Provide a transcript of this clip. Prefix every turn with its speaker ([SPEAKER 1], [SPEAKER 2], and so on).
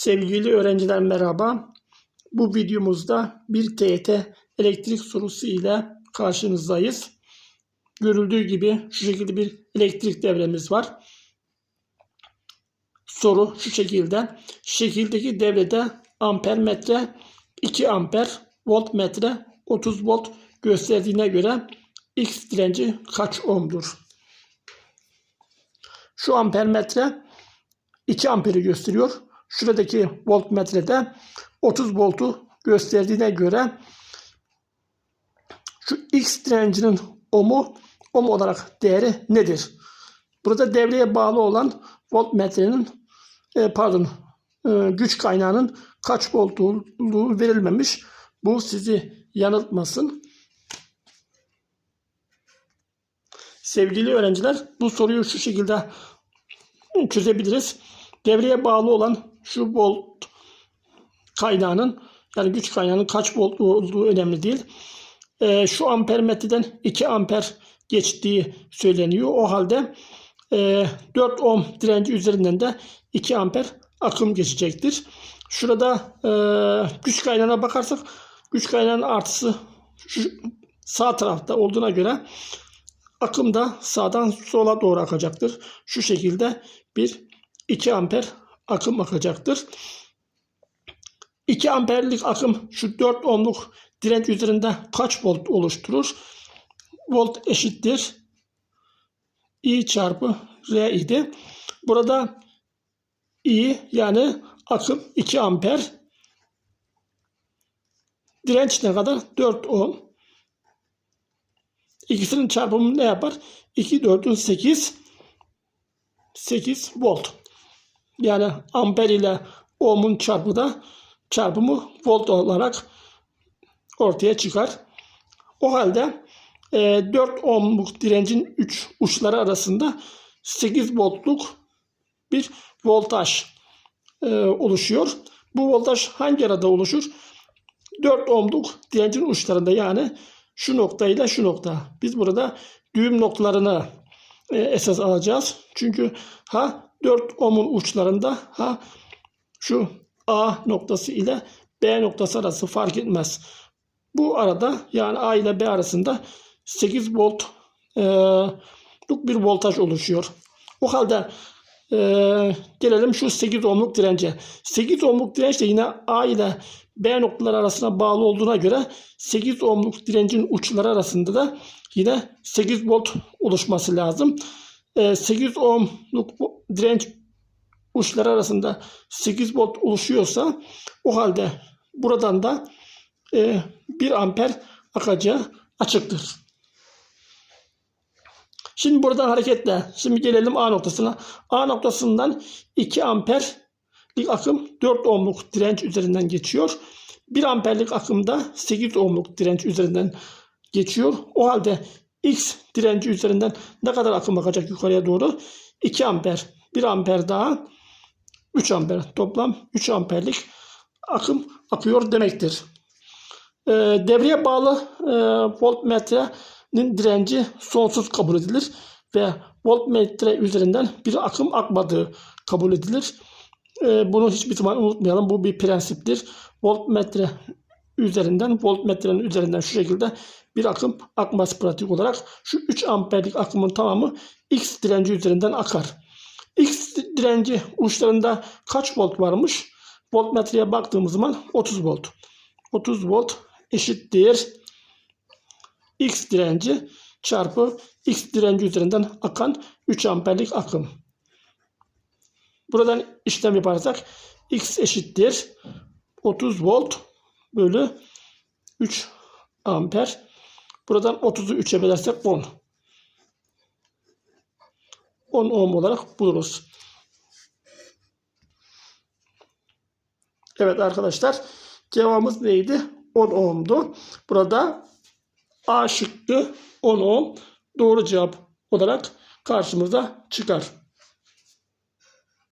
[SPEAKER 1] Sevgili öğrenciler merhaba. Bu videomuzda bir TET elektrik sorusu ile karşınızdayız. Görüldüğü gibi şu şekilde bir elektrik devremiz var. Soru şu şekilde. Şekildeki devrede amper metre 2 amper voltmetre 30 volt gösterdiğine göre X direnci kaç ohm'dur? Şu amper metre 2 amperi gösteriyor. Şuradaki voltmetrede 30 voltu gösterdiğine göre şu X direncinin ohmu ohm olarak değeri nedir? Burada devreye bağlı olan voltmetrenin e, pardon e, güç kaynağının kaç volt olduğu verilmemiş. Bu sizi yanıltmasın. Sevgili öğrenciler bu soruyu şu şekilde çözebiliriz. Devreye bağlı olan şu volt kaynağının yani güç kaynağının kaç volt olduğu önemli değil. E, şu ampermetreden 2 amper geçtiği söyleniyor. O halde e, 4 ohm direnci üzerinden de 2 amper akım geçecektir. Şurada e, güç kaynağına bakarsak güç kaynağının artısı şu sağ tarafta olduğuna göre akım da sağdan sola doğru akacaktır. Şu şekilde bir 2 amper akım akacaktır. 2 amperlik akım şu 4 ohmluk direnç üzerinde kaç volt oluşturur? Volt eşittir I çarpı R idi. Burada I yani akım 2 amper. Direnç ne kadar? 4 ohm. İkisinin çarpımı ne yapar? 2 4'ün 8 8 volt. Yani amper ile ohmun çarpımı da çarpımı volt olarak ortaya çıkar. O halde e, 4 ohmluk direncin 3 uçları arasında 8 voltluk bir voltaj e, oluşuyor. Bu voltaj hangi arada oluşur? 4 ohmluk direncin uçlarında yani şu nokta ile şu nokta. Biz burada düğüm noktalarını e, esas alacağız. Çünkü ha 4 ohmun uçlarında ha şu A noktası ile B noktası arası fark etmez. Bu arada yani A ile B arasında 8 volt e, bir voltaj oluşuyor. O halde e, gelelim şu 8 ohmluk dirence. 8 ohmluk direnç de yine A ile B noktaları arasına bağlı olduğuna göre 8 ohmluk direncin uçları arasında da yine 8 volt oluşması lazım. E, 8 ohmluk direnç uçları arasında 8 volt oluşuyorsa o halde buradan da e, 1 amper akacağı açıktır. Şimdi buradan hareketle şimdi gelelim A noktasına. A noktasından 2 amperlik akım 4 ohmluk direnç üzerinden geçiyor. 1 amperlik akımda 8 ohmluk direnç üzerinden geçiyor. O halde X direnci üzerinden ne kadar akım akacak yukarıya doğru? 2 amper. 1 amper daha 3 amper. Toplam 3 amperlik akım akıyor demektir. E, devreye bağlı e, voltmetrenin direnci sonsuz kabul edilir ve voltmetre üzerinden bir akım akmadığı kabul edilir. E, bunu hiçbir zaman unutmayalım. Bu bir prensiptir. Voltmetre üzerinden, voltmetrenin üzerinden şu şekilde bir akım akması pratik olarak şu 3 amperlik akımın tamamı X direnci üzerinden akar. X direnci uçlarında kaç volt varmış? Voltmetreye baktığımız zaman 30 volt. 30 volt eşittir X direnci çarpı X direnci üzerinden akan 3 amperlik akım. Buradan işlem yaparsak X eşittir 30 volt bölü 3 amper. Buradan 30'u 3'e bölersek 10. 10 ohm olarak buluruz. Evet arkadaşlar cevabımız neydi? 10 ohm'du. Burada A şıkkı 10 ohm doğru cevap olarak karşımıza çıkar.